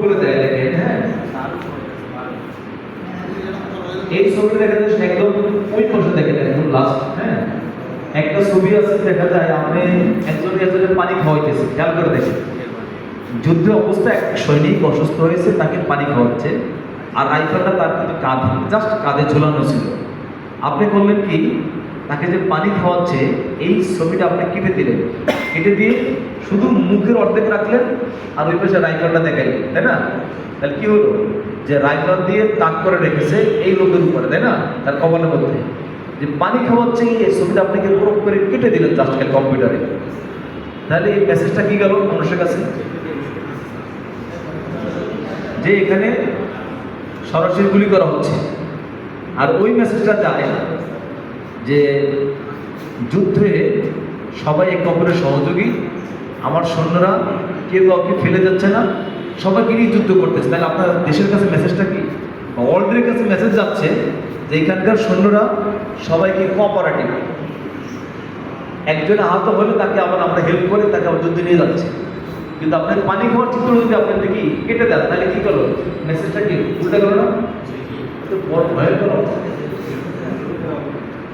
করে দেয় দেখেন হ্যাঁ? এই ছবিটা দেখা যাচ্ছে একদম ওই পাশে দেখে দেয় একদম লাস্ট হ্যাঁ? একটা ছবি আছে, দেখা যায় আপনি একজন একজনের পানি খাওয়াইতেছে, খেয়াল করে দেখেন। যুদ্ধ অবস্থায় এক সৈনিক অসুস্থ হয়েছে, তাকে পানি খাওয়াচ্ছে, আর রাইফেলটা তার কিন্তু কাঁধে, জাস্ট কাঁধে ঝুলানো ছিল। আপনি বললেন কি? তাকে যে পানি খাওয়াচ্ছে, এই ছবিটা আপনি কেটে দিলেন। কেটে দিয়ে শুধু মুখের অর্ধেক রাখলেন আর ওই পাশে রাইফেলটা দেখাইলেন, তাই না? তাহলে কি হলো? যে রাইফেল দিয়ে তাক করে রেখেছে এই লোকের উপরে, তাই না? তার কপালের মধ্যে। যে পানি খাওয়াচ্ছে, এই ছবিটা আপনাকে পুরো করে কেটে দিলেন জাস্ট কম্পিউটারে তাহলে এই মেসেজটা কি গেল মানুষের কাছে? যে এখানে সরাসরি গুলি করা হচ্ছে। আর ওই মেসেজটা যায় যে যুদ্ধে সবাই এক অপরের সহযোগী আমার সৈন্যরা কেউ কাউকে ফেলে যাচ্ছে না সবাইকে নিয়ে যুদ্ধ করতেছে। তাহলে আপনার দেশের কাছে মেসেজটা কি? ওয়ার্ল্ডের কাছে মেসেজ যাচ্ছে যে এখানকার সৈন্যরা সবাইকে কোঅপারেটিভ একজন আহত হলে তাকে আবার আমরা হেল্প করে তাকে আবার যুদ্ধে নিয়ে যাচ্ছে। কিন্তু আপনার পানি খাওয়ার চিত্র যদি আপনার দেখি কেটে দেন তাহলে কি করল? মেসেজটা কি উল্টা গেল না? বড় ভয়ঙ্কর অবস্থা।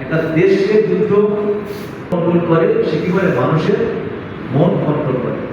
একটা দেশকে যুদ্ধ কন্ট্রোল করে সে কি করে? মানুষের মন কন্ট্রোল করে।